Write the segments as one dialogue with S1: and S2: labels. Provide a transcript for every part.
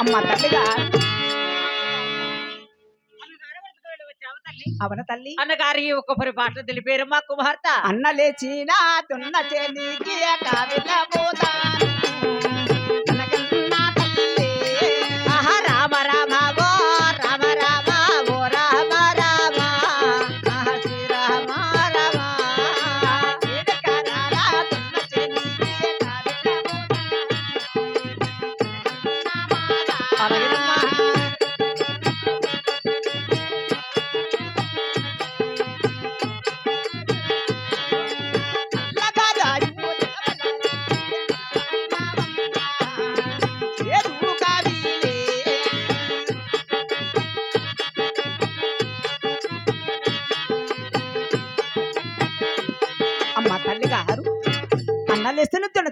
S1: అమ్మ తల్లిగా. అవన తల్లి?
S2: అన్నగారి ఒక్కొక్కరి పాటలు తెలిపారు మా కుమార్తె.
S1: అన్న లేచిన తున్న చెలికి కావిల పోతాను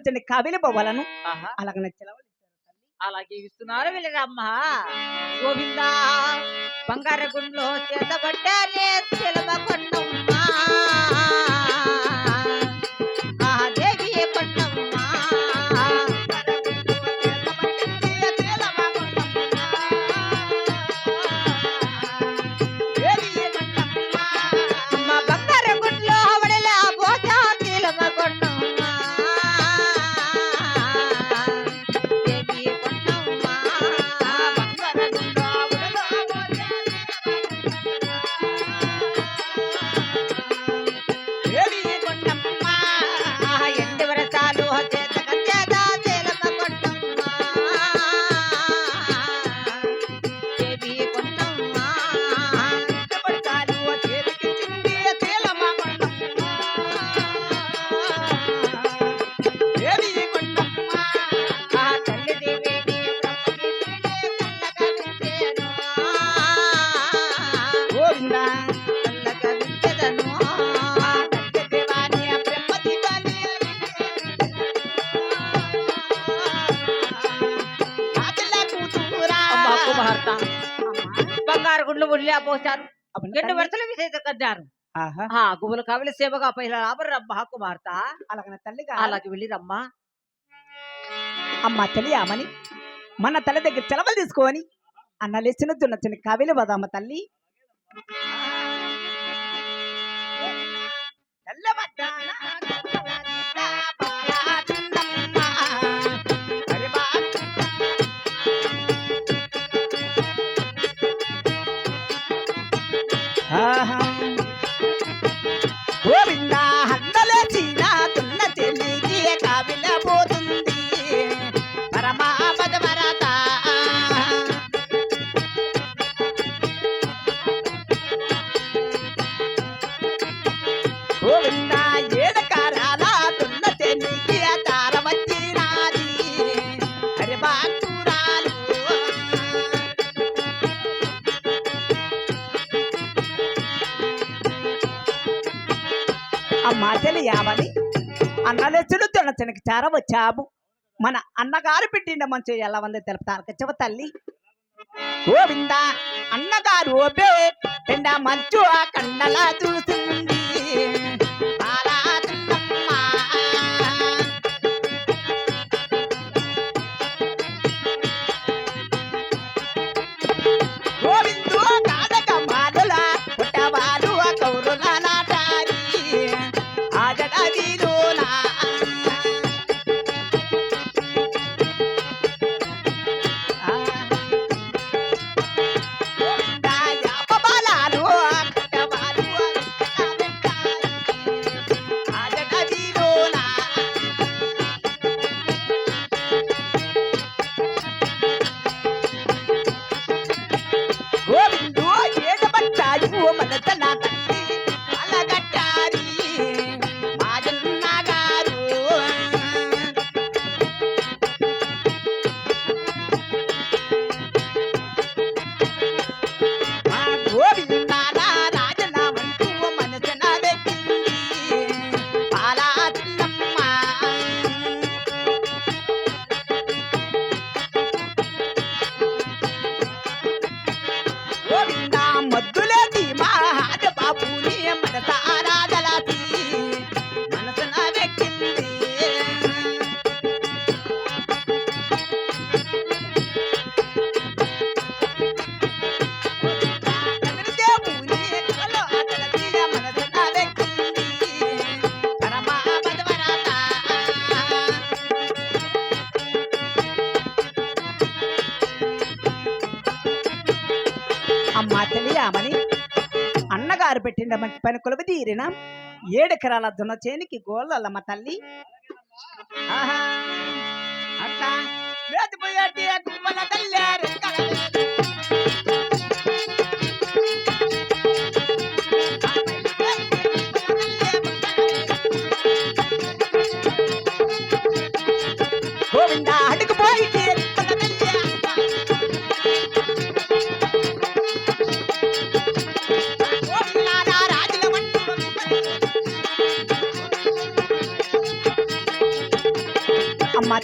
S1: తినచ్చండి కవిలి
S2: ఆహా.
S1: అలాగ నచ్చలవ
S2: అలాగే ఇస్తున్నారు వీళ్ళరమ్మా. గోవిందా బంగారు గుండ్లో చెలవ ఆ! గుబులు కవిలి సేవగా రాబర్రమ్మ కుమార్త.
S1: అలాగన తల్లిగా
S2: అలాగే వెళ్ళిరమ్మా
S1: అమ్మ తెలియమని మన తల్లి దగ్గర సెలవులు తీసుకొని అన్న లేచిన దున్నచ్చని కవిలు వదమ్మ తల్లి. అన్నలెచ్చులు దున్నచనికి చార వచ్చాము మన అన్నగారు పెట్టిండ మంచి ఎలా ఉంది తెలుపుతారు కచ్చవ తల్లి. గోవింద అన్నగారు ఓబే పెండ మంచు ఆ కండలా చూసింది. చేద్దామని అన్నగారు పెట్టిన మంచి పని కొలుపు తీరిన ఏడెకరాల దున్న చేనికి గోళ్ళమ్మ తల్లి. ఆహా అట్లా తల్లి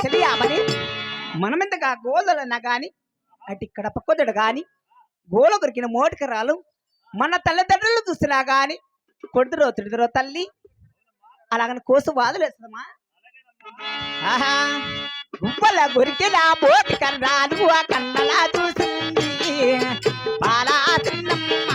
S1: అమ్మ మనమెంతగా గోలన్నా గాని అటు ఇక్కడ పక్కొద్దడు కానీ గోల కొరికిన మోటికరాలు మన తల్లిదండ్రులు చూసినా కానీ కొడుతురో తిడుతురో తల్లి అలాగని కోసు వాదులేస్తుందమ్మా ఆహా గుప్పల కొరికిన బోటి ఆ కన్నలా చూసింది. బాలా తిన్నమ్మ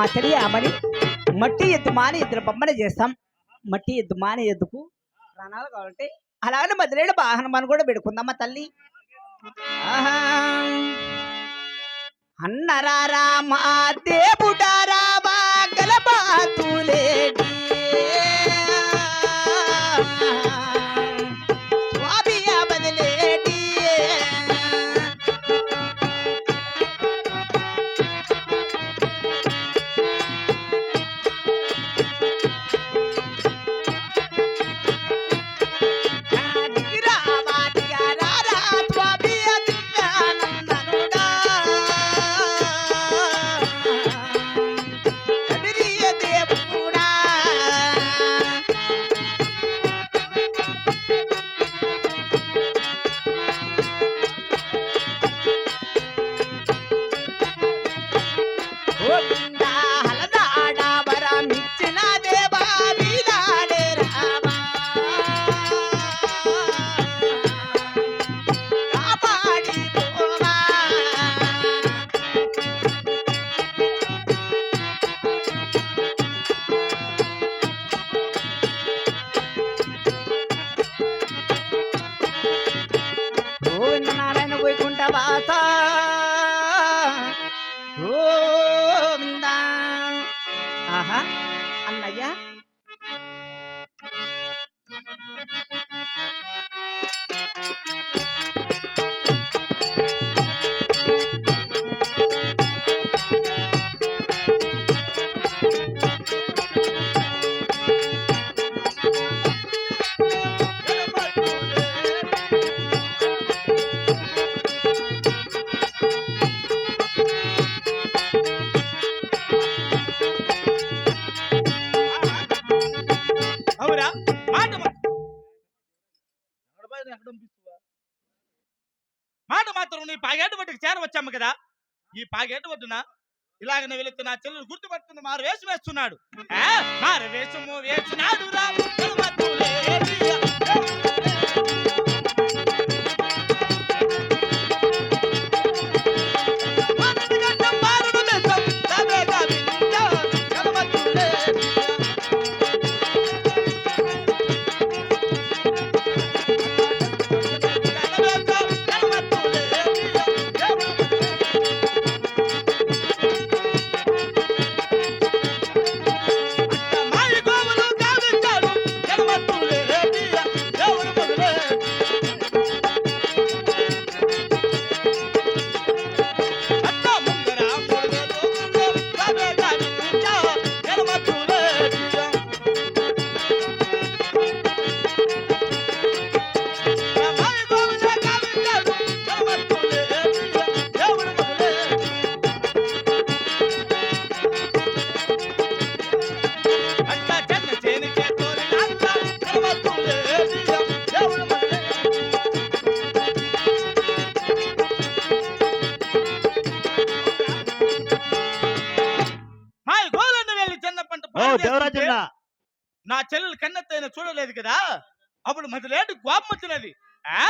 S1: మా చెల్లి అమ్మని మట్టి ఎద్దు మాని ఇద్దరు బొమ్మని చేస్తాం. మట్టి ఎద్దు మాని ఎద్దుకు ప్రాణాలు కావాలంటే అలాగే మధ్యలో వాహనం కూడా పెడుకుందామా తల్లి. అన్నరారా మా దేవుడారా బాగల గలబాతులేటి
S3: మారు
S4: దేవరాజన్న
S3: నా చెల్లెలు కన్నెత్తైన చూడలేదు కదా అప్పుడు మధ్య లేటు కోపం వచ్చినది ఆ?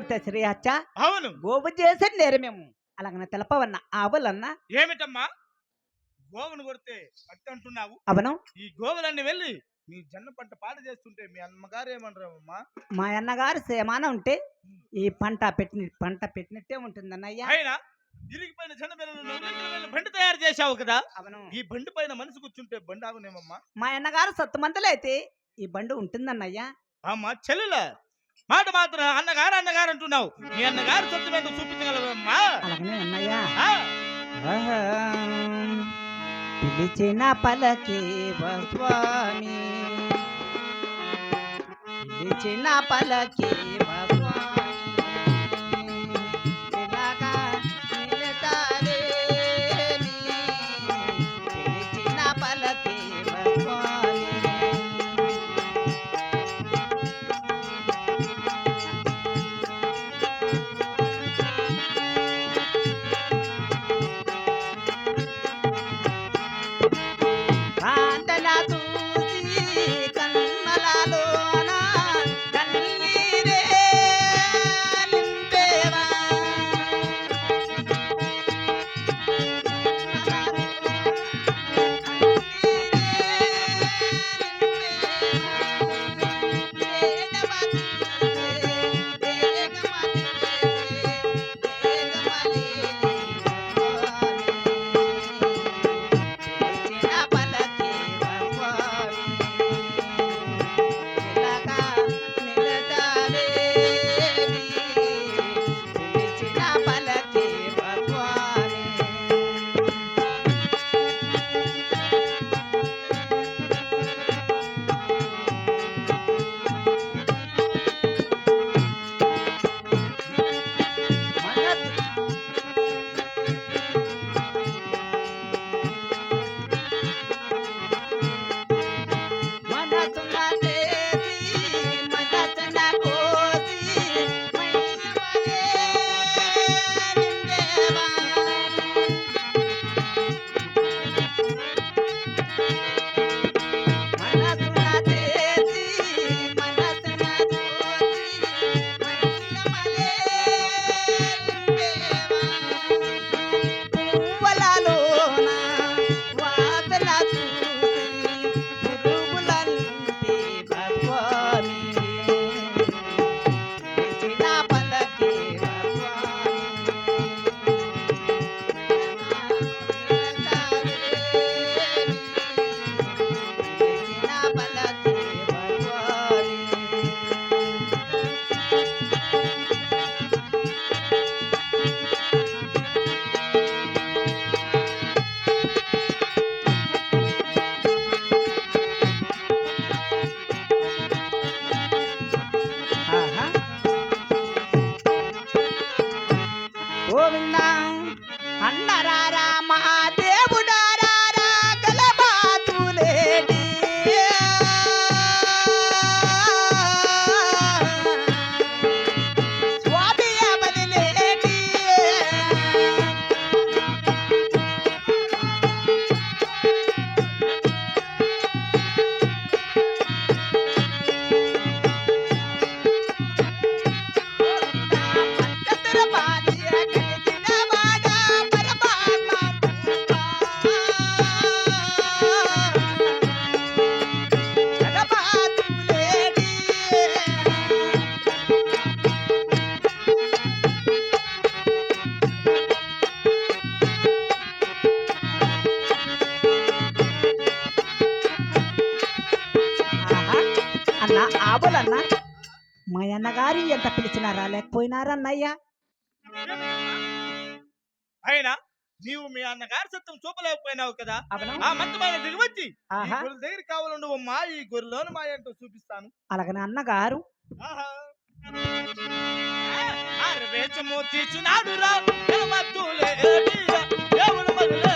S1: కొడితే శ్రీ హచ్చ
S3: అవును.
S1: గోపు చేసే నేరమేము అలాగన తెలపవన్న ఆవులన్న.
S3: ఏమిటమ్మా? గోవును కొడితే అట్ట అంటున్నావు?
S1: అవను.
S3: ఈ గోవులన్నీ వెళ్ళి మీ జన్న పంట పాడు చేస్తుంటే మీ అమ్మగారు ఏమంటారమ్మా
S1: మా అన్నగారు సేమాన ఉంటే ఈ పంట పెట్టిన పంట పెట్టినట్టే ఉంటుంది అన్నయ్య
S3: అయినా ఇరిగిపోయిన వెళ్ళి బండి తయారు చేశావు కదా?
S1: అవను.
S3: ఈ బండి పైన మనిషి కూర్చుంటే బండి ఆగునేమమ్మా?
S1: మా అన్నగారు సత్తుమంతలు అయితే ఈ బండి ఉంటుందన్నయ్య.
S3: అమ్మా చెల్లెల? మాట మాత్రం అన్నగారు అన్నగారు అంటున్నావు. మీ అన్నగారు సొత్తు మీద చూపించగలవమ్మా.
S1: పిలిచిన పలకే స్వామి. పిలిచిన పలకే అన్నయ్య?
S3: అయినా నీవు మీ అన్నగారి సత్యం చూపలేకపోయినావు కదా. ఆ మంతమైన
S1: ఆహా.
S3: గొర్రెల దగ్గర కావాలండు మా ఈ గొర్రెలోని మా ఏంటో చూపిస్తాను.
S1: అలాగనే అన్నగారు?
S3: ఆహా. తీర్చునాడు రా దేవుడు మగులే.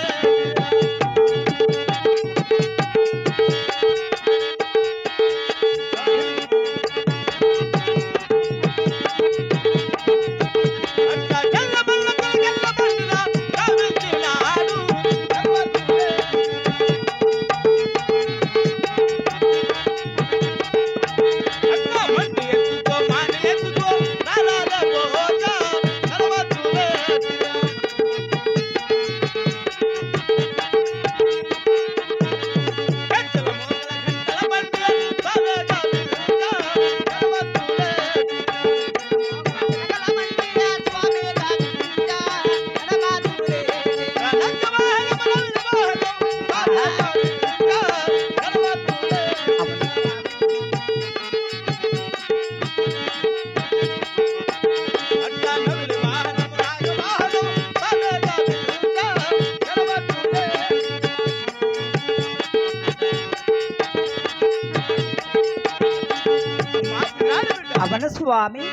S1: స్వామి?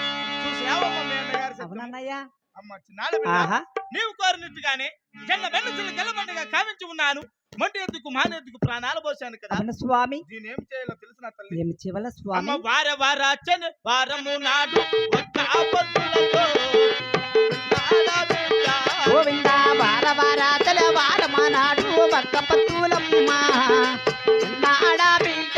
S1: అవునన్నయ్య.
S3: నీవు కోరినట్టుగానే గెలబండగా కావించి ఉన్నాను. మొంటి ఎద్దుకు మానెద్దుకు ప్రాణాలు పోశాను కదా.
S1: స్వామి.
S3: దీని ఏం చేయాలో తెలిసిన తల్లి?
S1: ఏమి స్వామి?
S3: వార వార వారము నాడు ఒక్క ఆపత్తులతో.
S1: గోవింద వార వార తల వార మానాడు ఒక్క పత్తులమ్మ నాడా బిడ్డ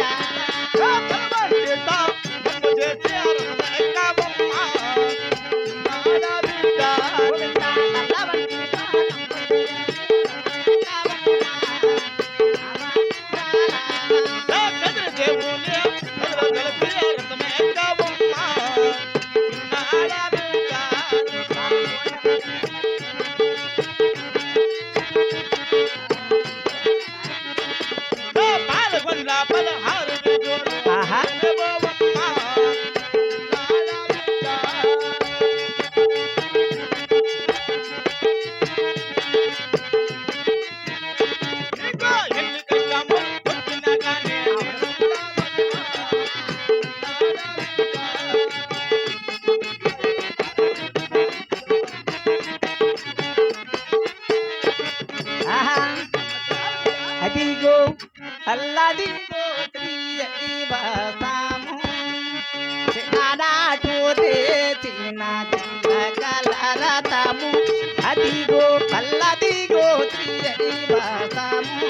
S1: అదిగో అల్లదిగో శ్రీవాసాము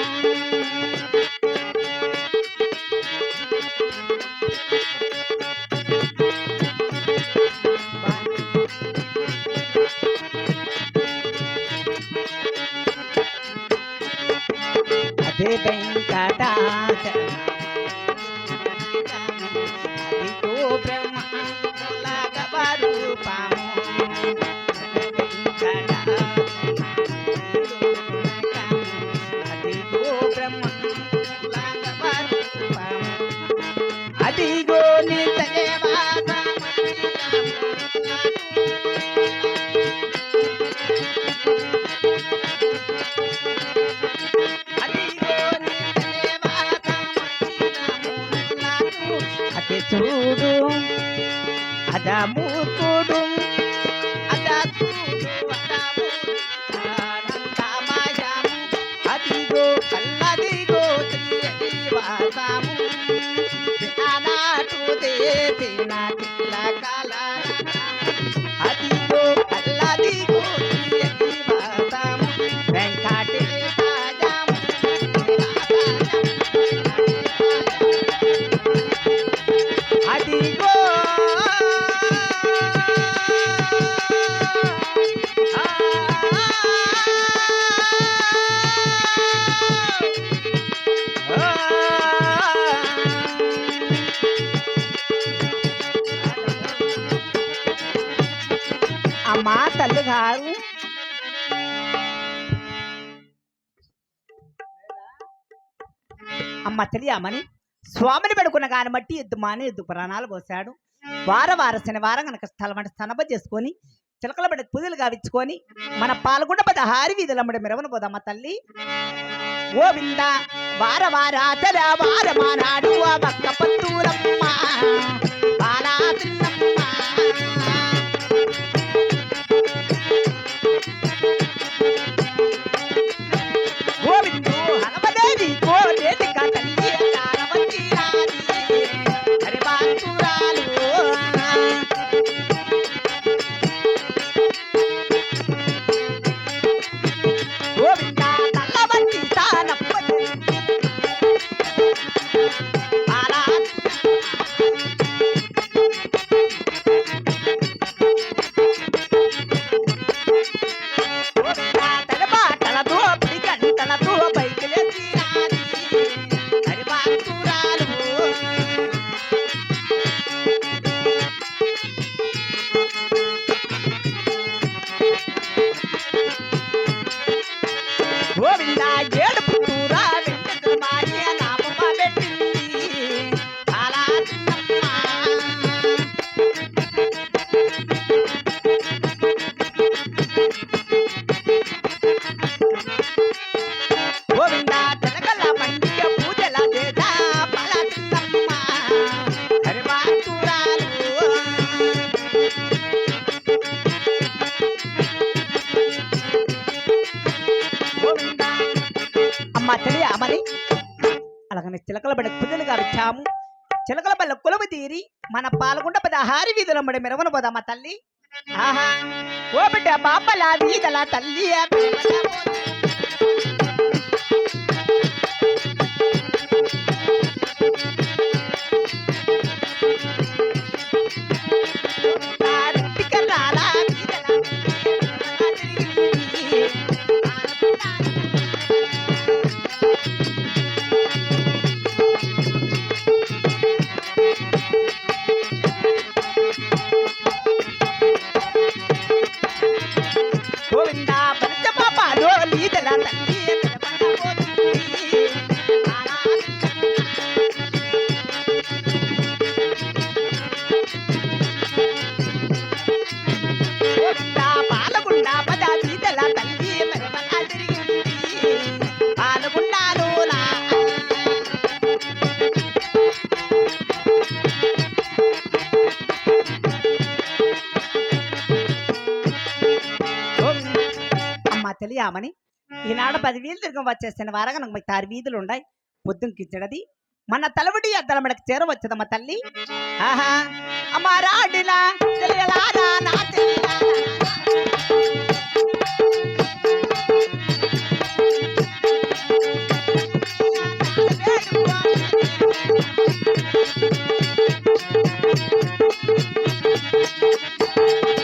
S1: అదే వెంకటాచల అదిగో బ్రహ్మాండలగవరూపము சூடும் அதா மூ கூடும் తల్లి గారు అమ్మ తెలియమని స్వామిని పెడుకున్న గాని మట్టి ఎద్దు మాని ఎద్దు ప్రాణాలు పోశాడు. వార వార శనివారం కనుక స్థలం అంటే స్తనప చేసుకొని చిలకల బడి పూజలు గావించుకొని మన పాల్గొండ పదహారి వీధులమ్మడి మెరవను పోదమ్మ తల్లి. ఓ వింద వార వార తెర వార మానాడు ఆ బక్క పత్తూరమ్మ. బాలా అమ్మ తెలియ అలాగనే చిలకల బడి పూజలుగా వచ్చాము చిలకల బల్ల కొలువు తీరి మన పాల్గొండ పదహారి వీధుల మడి మెరవన పోదామా తల్లి? ఆహా ఓ బిడ్డ బాపల వీధల తల్లి చేద్దామని ఈనాడు పదివేలు తిరిగి వచ్చేసిన వారగా నాకు మీకు ఆరు వీధులు ఉన్నాయి. పొద్దున పొద్దుకించడది మన తలవడి అద్దల మనకు చేర వచ్చదమ్మ తల్లి. Thank you.